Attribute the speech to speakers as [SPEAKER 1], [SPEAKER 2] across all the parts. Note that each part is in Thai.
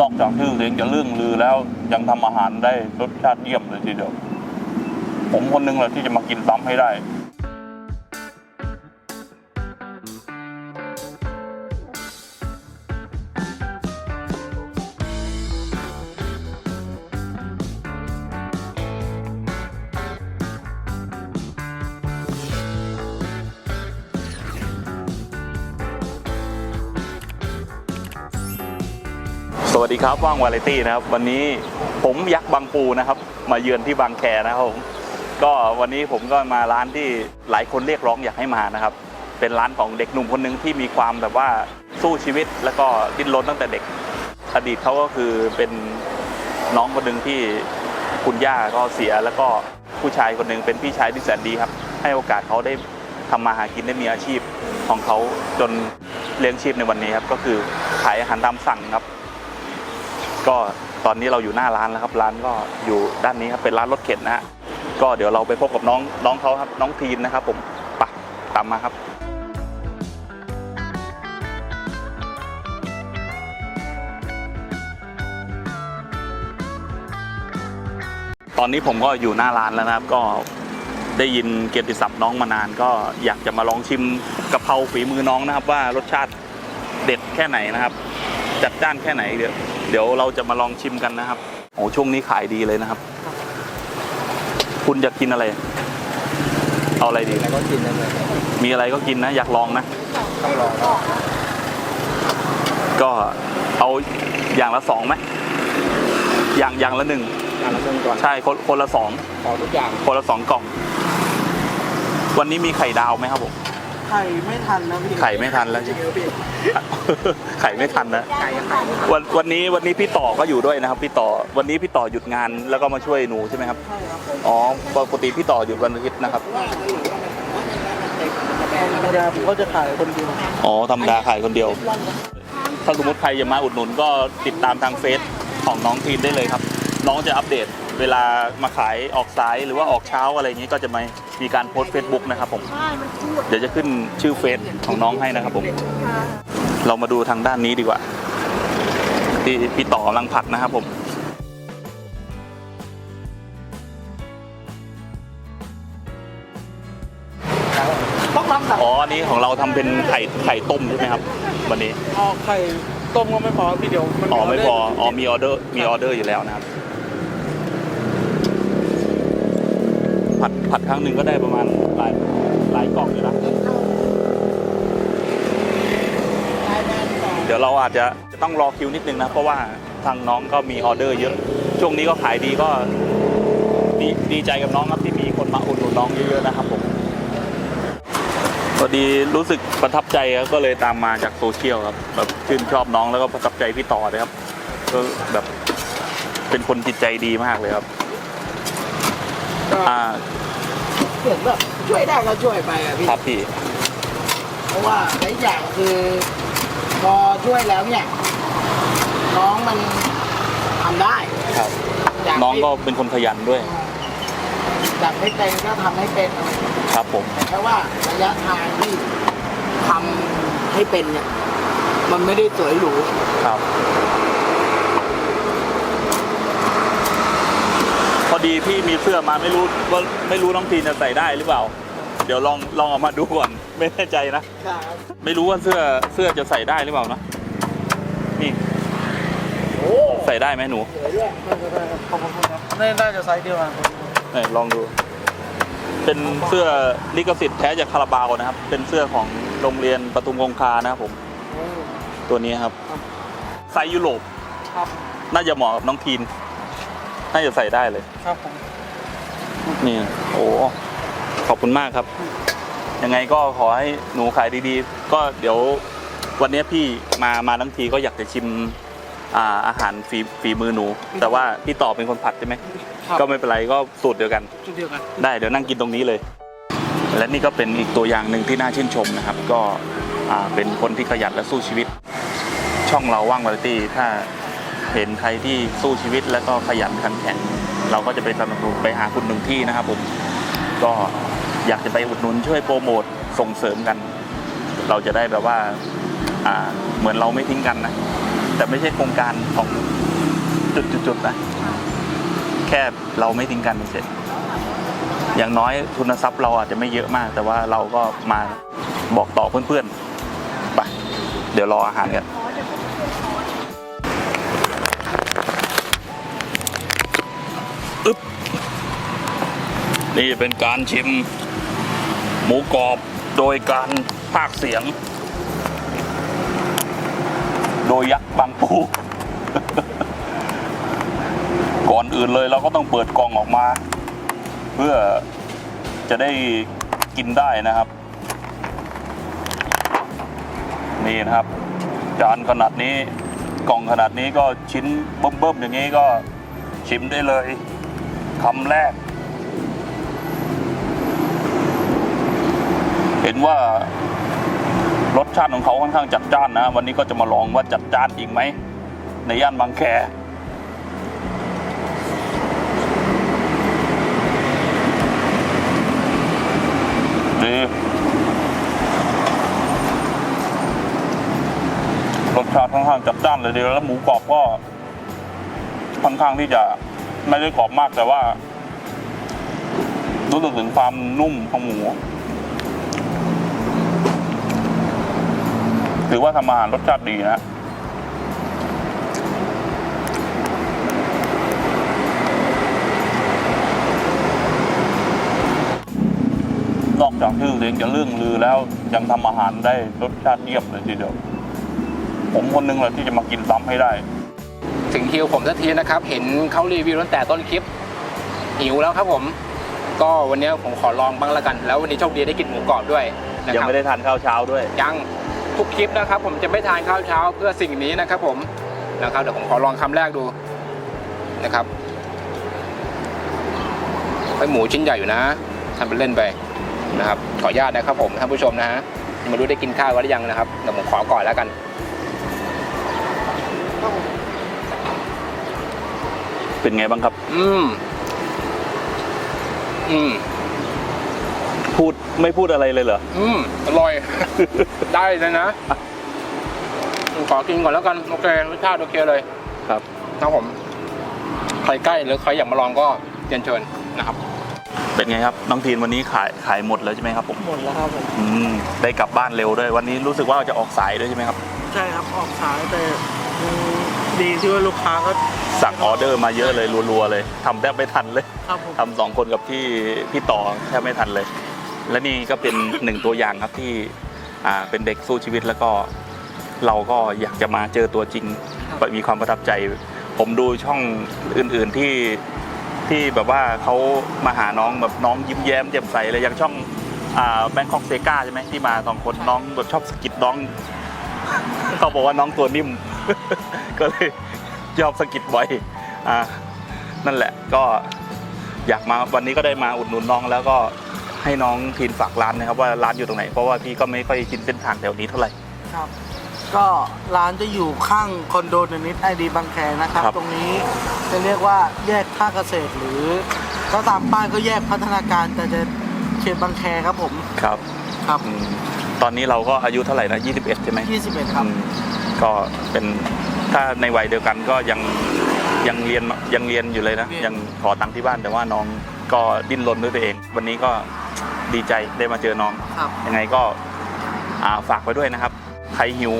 [SPEAKER 1] นอกจากชื่อเสียงจะเรื่องลือแล้ว ยังทำอาหารได้รสชาติเยี่ยมเลยทีเดียว ผมคนหนึงแหละที่จะมากินซ้ำให้ได้ สวัสดีครับว่างวาไรตี้นะครับ วันนี้ผมยักษ์บางปูนะครับ มาเยือนที่บางแคนะครับผมก็วันนี้ผมก็มาร้านที่หลายคนเรียกร้องอยากให้มานะครับ เป็นร้านของเด็กหนุ่มคนหนึ่งที่มีความแบบว่าสู้ชีวิตแล้วก็ดิ้นรนตั้งแต่เด็ก อดีตเขาก็คือเป็นน้องคนหนึ่งที่คุณย่าก็เสีย แล้วก็ผู้ชายคนหนึ่งเป็นพี่ชายที่แสนดีครับ ให้โอกาสเขาได้ทำมาหากินได้มีอาชีพของเขาจนเลี้ยงชีพในวันนี้ครับก็คือขายอาหารตามสั่งครับ ก็ตอนนี้เราอยู่หน้าร้านแล้วครับร้านก็อยู่ด้านนี้ครับเป็นร้านรถเข็นนะฮะก็เดี๋ยวเราไปพบกับน้องน้องเขาครับน้องทีนนะครับ ผมไปะตามมาครับ ตอนนี้ผมก็อยู่หน้าร้านแล้วนะครับ ก็ได้ยินเกียรติศัพท์น้องมานาน ก็อยากจะมาลองชิมกะเพราฝีมือน้องนะครับ ว่ารสชาติเด็ดแค่ไหนนะครับ จัดจ้านแค่ไหนเดี๋ยวเดี๋ยวเราจะมาลองชิมกันนะครับโอ้ช่วงนี้ขายดีเลยนะครับ คุณอยากกินอะไร เอาอะไรดี
[SPEAKER 2] แล้วก็กินได้เลย
[SPEAKER 1] มีอะไรก็กินนะ อยากลองนะ
[SPEAKER 2] ต้องรอรอบ
[SPEAKER 1] ก็เอาอย่างละสองไหมอย่างอย่างละหนึ่ง
[SPEAKER 2] การละครึ่งก่อน
[SPEAKER 1] ใช่คนคนละสอง
[SPEAKER 2] ขอทุกอย่าง
[SPEAKER 1] คนละสองกล่อง วันนี้มีไข่ดาวไหมครับผม
[SPEAKER 3] ไข่ไม่ทันนะพี่
[SPEAKER 1] ไข่ไม่ทันแล้วใช่ไหมไข่ไม่ทันนะ
[SPEAKER 2] ไก่ไข่
[SPEAKER 1] วันวันนี้วันนี้พี่ต่อก็อยู่ด้วยนะครับ พี่ต่อวันนี้พี่ต่อหยุดงานแล้วก็มาช่วยหนูใช่ไหมครับ
[SPEAKER 3] ใช่ครับผม
[SPEAKER 1] อ๋อปกติพี่ต่อหยุดวันอาทิตย์นะครับ
[SPEAKER 3] ธรรมดาผมก็จะขายคนเดียว
[SPEAKER 1] อ๋อธรรมดาขายคนเดียว ถ้าสมมติใครจะมาอุดหนุนก็ติดตามทางเฟซของน้องทีนได้เลยครับ น้องจะอัปเดต เวลามาขายออกสายหรือว่าออกเช้าอะไรอย่างนี้ก็จะมามีการโพสต์เฟซบุ๊กนะครับผม เดี๋ยวจะขึ้นชื่อเฟซของน้องให้นะครับผม เรามาดูทางด้านนี้ดีกว่า ที่พี่ต่อกำลังผัดนะครับผม
[SPEAKER 3] ต้องรับสั่ง
[SPEAKER 1] อ๋ออันนี้ของเราทำเป็นไข่ไข่ต้มใช่ไหมครับ วันนี้
[SPEAKER 3] เอาไข่ต้มก็ไม่พอพี่เดียวมัน
[SPEAKER 1] อ๋อไม่พอ
[SPEAKER 3] ด้
[SPEAKER 1] อ๋อมีออเดอร์มีออเดอร์อยู่แล้วนะครับ ผัดผัดครั้งหนึ่งก็ได้ประมาณหลายหลายกล่องอยู่นะเดี๋ยวเราอาจจะจะต้องรอคิวนิดนึงนะ เพราะว่าทางน้องก็มีออเดอร์เยอะ ช่วงนี้ก็ขายดีก็ดีดีใจกับน้องครับที่มีคนมาอุดหนุนน้องเยอะๆนะครับผมพอดีรู้สึกประทับใจครับก็เลยตามมาจากโซเชียลครับแบบชื่นชอบน้องแล้วก็ประทับใจพี่ต่อเลยครับก็แบบเป็นคนจิตใจดีมากเลยครับ
[SPEAKER 3] ก็
[SPEAKER 1] อ่า
[SPEAKER 3] เหมือนแบบช่วยได้ก็ช่วยไปอะพี่
[SPEAKER 1] ครับพี่
[SPEAKER 3] เพราะว่าหลายอย่างคือพอช่วยแล้วเนี่ยน้องมันทำได้
[SPEAKER 1] ครับ
[SPEAKER 3] อยาก
[SPEAKER 1] น้อง
[SPEAKER 3] ให้
[SPEAKER 1] ก็เป็นคนขยันด้วย
[SPEAKER 3] อยากให้เป็นก็ทำให้เป็น
[SPEAKER 1] ครับผม
[SPEAKER 3] แต่แค่ว่าระยะทางที่ทำให้เป็นเนี่ยมันไม่ได้สวยหรู
[SPEAKER 1] ครับ พอ ดีพี่มีเสื้อมาไม่รู้ว่าไม่รู้น้องทีนจะใส่ได้หรือเปล่า เดี๋ยวลองลองเอามาดูก่อนไม่แน่ใจนะ
[SPEAKER 3] ครับ
[SPEAKER 1] ไม่รู้ว่าเสื้อเสื้อจะใส่ได้หรือเปล่านะนี่
[SPEAKER 3] โอ้
[SPEAKER 1] ใส่ได้ไหมหนู
[SPEAKER 3] สวยด้วยขอบคุณครับน่าจะไซส์เดียวกัน
[SPEAKER 1] ไหนลองดู เป็นเสื้อลิขสิทธิ์แท้จากคาราบาวนะครับ เป็นเสื้อของโรงเรียนปทุมคงคานะครับผมตัวนี้ครับไซส์ยุโรป
[SPEAKER 3] ครับ
[SPEAKER 1] น่าจะเหมาะกับน้องทีน น่าจะใส่ได้เลย
[SPEAKER 3] ครับผม
[SPEAKER 1] นี่ โอ้ขอบคุณมากครับ ยังไงก็ขอให้หนูขายดีๆ ก็เดี๋ยววันนี้พี่มามาทั้งทีก็อยากจะชิมอ่าอาหารฝีฝีมือหนู แต่ว่าพี่ต่อเป็นคนผัดใช่ไหม
[SPEAKER 3] ครับ
[SPEAKER 1] ก็ไม่เป็นไรก็สูตรเดียวกัน
[SPEAKER 3] ชุดเดียวกัน
[SPEAKER 1] ได้เดี๋ยวนั่งกินตรงนี้เลย และนี่ก็เป็นอีกตัวอย่างหนึ่งที่น่าชื่นชมนะครับ ก็อ่าเป็นคนที่ขยันและสู้ชีวิต ช่องเราว่างวาไรตี้ถ้า เห็นใครที่สู้ชีวิตแล้วก็ขยันขันแข็งเราก็จะไปสนับสนุนไปหาคุณหนึ่งที่นะครับผมก็อยากจะไปอุดหนุนช่วยโปรโมทส่งเสริมกัน เราจะได้แบบว่าอ่าเหมือนเราไม่ทิ้งกันนะ แต่ไม่ใช่โครงการของจุดๆๆนะแค่เราไม่ทิ้งกันเฉยอย่างน้อยทุนทรัพย์เราอาจจะไม่เยอะมาก แต่ว่าเราก็มาบอกต่อเพื่อนๆไปเดี๋ยวรออาหารกัน นี่เป็นการชิม หมูกรอบโดยการพากย์เสียง โดยยักษ์บางปู ก่อนอื่นเลยเราก็ต้องเปิดกล่องออกมา เพื่อจะได้กินได้นะครับ นี่นะครับ จานขนาดนี้กล่องขนาดนี้ก็ชิ้นเบิ่มๆอย่างนี้ก็ชิมได้เลยคำแรก เห็นว่ารสชาติของเขาค่อนข้างจัดจ้านนะ วันนี้ก็จะมาลองว่าจัดจ้านจริงไหม ในย่านบางแคดีรสชาติค่อนข้างจัดจ้านเลยเดียวแล้วหมูกรอบก็ค่อนข้างที่จะไม่ได้กรอบมากแต่ว่ารู้สึกถึงความนุ่มของหมู ถือว่าทำอาหารรสชาติดีนะนอกจากชื่อเสียงจะเรื่องลือแล้วยังทำอาหารได้รสชาติเยี่ยมเลยทีเดียว ผมคนหนึงแหละที่จะมากินซ้ำให้ได้
[SPEAKER 2] ถึงคิวผมสักทีนะครับ เห็นเขารีวิวตั้งแต่ต้นคลิปหิวแล้วครับผม ก็วันนี้ผมขอลองบ้างละกัน แล้ววันนี้โชคดีได้กินหมูกรอบด้วยนะ
[SPEAKER 1] ยัง
[SPEAKER 2] ครับ
[SPEAKER 1] ไม่ได้ทานข้าวเช้าด้วย
[SPEAKER 2] ยัง ทุกคลิปนะครับ ผมจะไม่ทานข้าวเช้าเพื่อสิ่งนี้นะครับ ผมนะครับเดี๋ยวผมขอลองคำแรกดูนะครับไอหมูชิ้นใหญ่อยู่นะทำเป็นเล่นไปนะครับ ขออนุญาตนะครับ ผมท่านผู้ชมนะฮะมาดูได้กินข้าวกันหรือยังนะครับเดี๋ยวผมขอก่อนแล้วกัน
[SPEAKER 1] เป็นไงบ้างครับ
[SPEAKER 2] อืม อืม
[SPEAKER 1] พูด ไม่พูดอะไรเลยเหรอ
[SPEAKER 2] อืมอร่อย ได้เลยนะ ขอกินก่อนแล้วกันโอเครสชาติโอเคเลย
[SPEAKER 1] ครับ
[SPEAKER 2] ครับผม ใครใกล้หรือใครอยากมาลองก็เรียนเชิญนะครับ
[SPEAKER 1] เป็นไงครับน้องทีนวันนี้ขายขายหมดแล้วใช่ไหมครับผม
[SPEAKER 3] หมดแล้วครับผม
[SPEAKER 1] อืมได้กลับบ้านเร็วด้วย วันนี้รู้สึกว่าจะออกสายด้วยใช่ไหมครับ
[SPEAKER 3] ใช่ครับออกสายแต่อืมดีที่ว่าลูกค้าก็
[SPEAKER 1] สั่งออเดอร์มาเยอะเลยรัวๆเลยทำแทบไม่ทันเลย
[SPEAKER 3] ครับผม
[SPEAKER 1] ทำสองคนกับพี่พี่ต่อแทบไม่ทันเลย และนี่ก็เป็นหนึ่งตัวอย่างครับที่เป็นเด็กสู้ชีวิตแล้วก็เราก็อยากจะมาเจอตัวจริงมีความประทับใจ ผมดูช่องอื่น ๆที่ที่แบบว่าเขามาหาน้องแบบน้องยิ้มแย้มแจ่มใสเลยอย่างช่องแบงคอกเซกาใช่ไหมที่มาสองคนน้องแบบชอบสกิดน้องเขาบอกว่าน้องตัวนิ่ม ก็เลยชอบสกิดบ่อยนั่นแหละก็อยากมาวันนี้ก็ได้มาอุดหนุนน้องแล้วก็ ให้น้องทีนฝากร้านนะครับว่าร้านอยู่ตรงไหน เพราะว่าพี่ก็ไม่ค่อยชินเส้นทางแถวนี้เท่าไหร่
[SPEAKER 3] ครับ ก็ร้านจะอยู่ข้างคอนโดเดนิสไอดีบางแคนะครับ
[SPEAKER 1] ครับ
[SPEAKER 3] ตรงนี้จะเรียกว่าแยกภาคเกษตรหรือถ้าตามป้ายก็แยกพัฒนาการแต่จะเขตบางแคครับผม
[SPEAKER 1] ครับ
[SPEAKER 3] ครับ
[SPEAKER 1] อืมตอนนี้เราก็อายุเท่าไหร่นะ21 ใช่ไหม
[SPEAKER 3] 21ครับ
[SPEAKER 1] อืมก็เป็นถ้าในวัยเดียวกันก็ยังยังเรียนยังเรียนอยู่เลยนะ
[SPEAKER 3] เรียน
[SPEAKER 1] ยังขอตังค์ที่บ้านแต่ว่าน้อง ก็ดิ้นรนด้วยตัวเอง วันนี้ก็ดีใจได้มาเจอน้อง
[SPEAKER 3] ครับ
[SPEAKER 1] ยังไงก็อ่าฝากไว้ด้วยนะครับ ใครหิว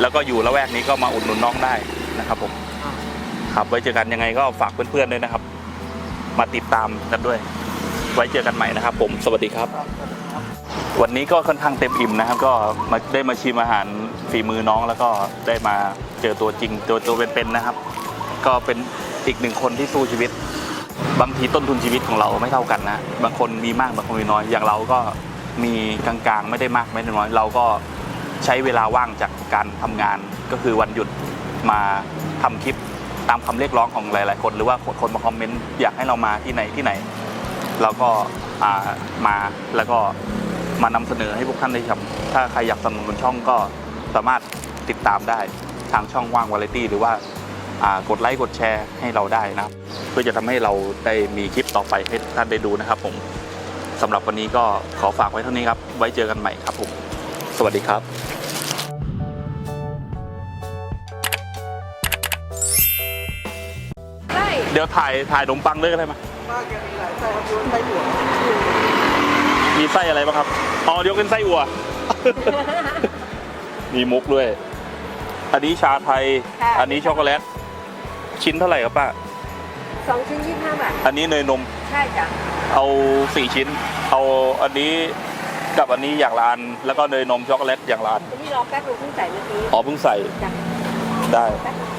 [SPEAKER 1] แล้วก็อยู่ละแวกนี้ก็มาอุดหนุนน้องได้นะครับผม
[SPEAKER 3] ครับ
[SPEAKER 1] ครับไว้เจอกันยังไงก็ฝากเพื่อนๆด้วยนะครับ มาติดตามกันด้วย ไว้เจอกันใหม่นะครับ ผมสวัสดีครับ วันนี้ก็ค่อนข้างเต็มอิ่มนะครับ ก็มาได้มาชิมอาหารฝีมือน้องแล้วก็ได้มาเจอตัวจริงตัวตัวเป็นๆนะครับ ก็เป็นอีกหนึ่งคนที่สู้ชีวิต บางทีต้นทุนชีวิตของเราไม่เท่ากันนะ บางคนมีมากบางคนมีน้อย อย่างเราก็มีกลางๆ ไม่ได้มากไม่ได้น้อย เราก็ใช้เวลาว่างจากการทำงานก็คือวันหยุดมาทำคลิปตามคำเรียกร้องของหลาย ๆ คน หรือว่าคนมาคอมเมนต์อยากให้เรามาที่ไหนที่ไหน เราก็มาแล้วก็มานำเสนอให้พวกท่านได้ชมถ้าใครอยากสนับสนุนช่องก็สามารถติดตามได้ทางช่องว่างวาไรตี้หรือว่า กดไลค์กดแชร์ให้เราได้นะครับเพื่อจะทำให้เราได้มีคลิปต่อไปให้ท่านได้ดูนะครับ ผมสำหรับวันนี้ก็ขอฝากไว้เท่านี้ครับ ไว้เจอกันใหม่ครับผม สวัสดีครับเดี๋ยวถ่ายถ่ายขนมปังด้วยก็ได้ไหม
[SPEAKER 3] ป้าแกมีหลายไส้ครับยวนไส้หยวก
[SPEAKER 1] มีไส้อะไรบ้างครับ อ๋อยกเป็นไส้อัวมีมุกด้วย อันนี้ชาไทย
[SPEAKER 4] ค่ะ
[SPEAKER 1] อันนี้ช็อกโกแลต ชิ้นเท่าไหร่ครับป้า
[SPEAKER 4] สองชิ้นยี่สิบห้าบาท
[SPEAKER 1] อันนี้เนยนม
[SPEAKER 4] ใช่จ้ะ
[SPEAKER 1] เอาสี่ชิ้น เอาอันนี้กับอันนี้อย่างละอัน แล้วก็เนยนมช็อกโกแลตอย่างละอัน
[SPEAKER 4] อันนี้รอแป๊บนึงเพิ่งใส่เมื่อกี้
[SPEAKER 1] อ๋อเพิ่งใส่
[SPEAKER 4] จ้ะ
[SPEAKER 1] ได้
[SPEAKER 4] แป๊บนึง